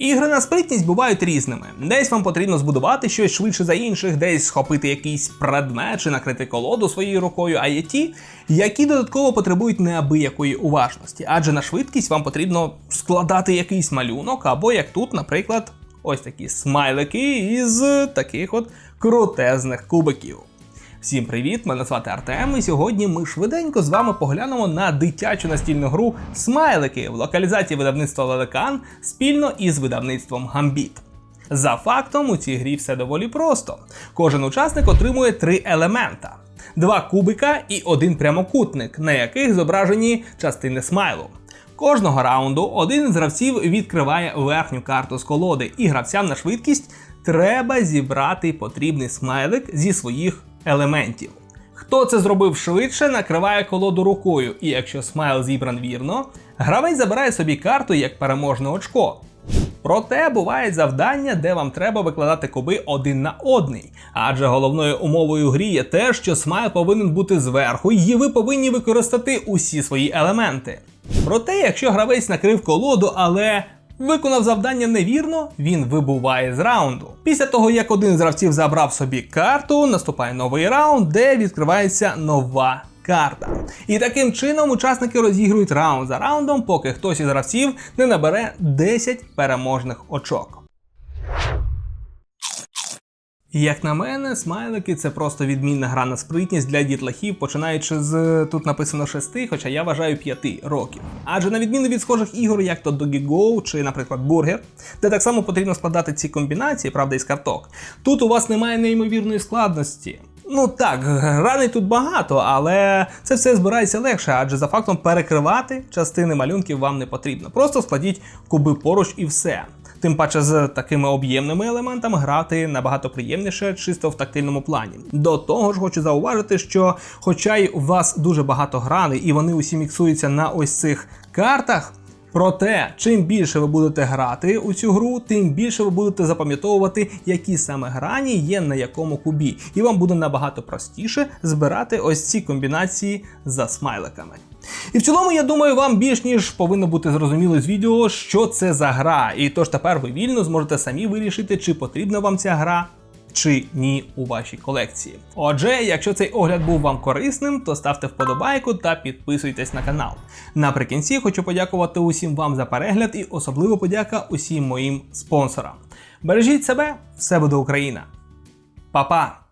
Ігри на спритність бувають різними. Десь вам потрібно збудувати щось швидше за інших, десь схопити якийсь предмет чи накрити колоду своєю рукою, а є ті, які додатково потребують неабиякої уважності, адже на швидкість вам потрібно складати якийсь малюнок, або як тут, наприклад, ось такі смайлики із таких от крутезних кубиків. Всім привіт! Мене звати Артем, і сьогодні ми швиденько з вами поглянемо на дитячу настільну гру Смайлики в локалізації видавництва Лелекан спільно із видавництвом Гамбіт. За фактом, у цій грі все доволі просто. Кожен учасник отримує три елемента: два кубика і один прямокутник, на яких зображені частини смайлу. Кожного раунду один із гравців відкриває верхню карту з колоди, і гравцям на швидкість треба зібрати потрібний смайлик зі своїх елементів. Хто це зробив швидше, накриває колоду рукою, і якщо смайл зібран вірно, гравець забирає собі карту як переможне очко. Проте бувають завдання, де вам треба викладати куби один на одний. Адже головною умовою грі є те, що смайл повинен бути зверху, і ви повинні використати усі свої елементи. Проте, якщо гравець накрив колоду, але виконав завдання невірно, він вибуває з раунду. Після того, як один з гравців забрав собі карту, наступає новий раунд, де відкривається нова карта. І таким чином учасники розігрують раунд за раундом, поки хтось із гравців не набере 10 переможних очок. Як на мене, смайлики це просто відмінна гра на спритність для дітлахів, починаючи з тут написано 6, хоча я вважаю 5 років. Адже на відміну від схожих ігор, як то Doggy Go чи, наприклад, Бургер, де так само потрібно складати ці комбінації, правда, із карток, тут у вас немає неймовірної складності. Ну так, граней тут багато, але це все збирається легше, адже за фактом перекривати частини малюнків вам не потрібно. Просто складіть куби поруч і все. Тим паче з такими об'ємними елементами грати набагато приємніше, чисто в тактильному плані. До того ж, хочу зауважити, що, хоча й у вас дуже багато грани, і вони усі міксуються на ось цих картах. Проте, чим більше ви будете грати у цю гру, тим більше ви будете запам'ятовувати, які саме грані є на якому кубі, і вам буде набагато простіше збирати ось ці комбінації за смайликами. І в цілому, я думаю, вам більш ніж повинно бути зрозуміло з відео, що це за гра. І тож тепер ви вільно зможете самі вирішити, чи потрібна вам ця гра. Чи ні у вашій колекції. Отже, якщо цей огляд був вам корисним, то ставте вподобайку та підписуйтесь на канал. Наприкінці хочу подякувати усім вам за перегляд і особливо подяка усім моїм спонсорам. Бережіть себе, все буде Україна. Па-па!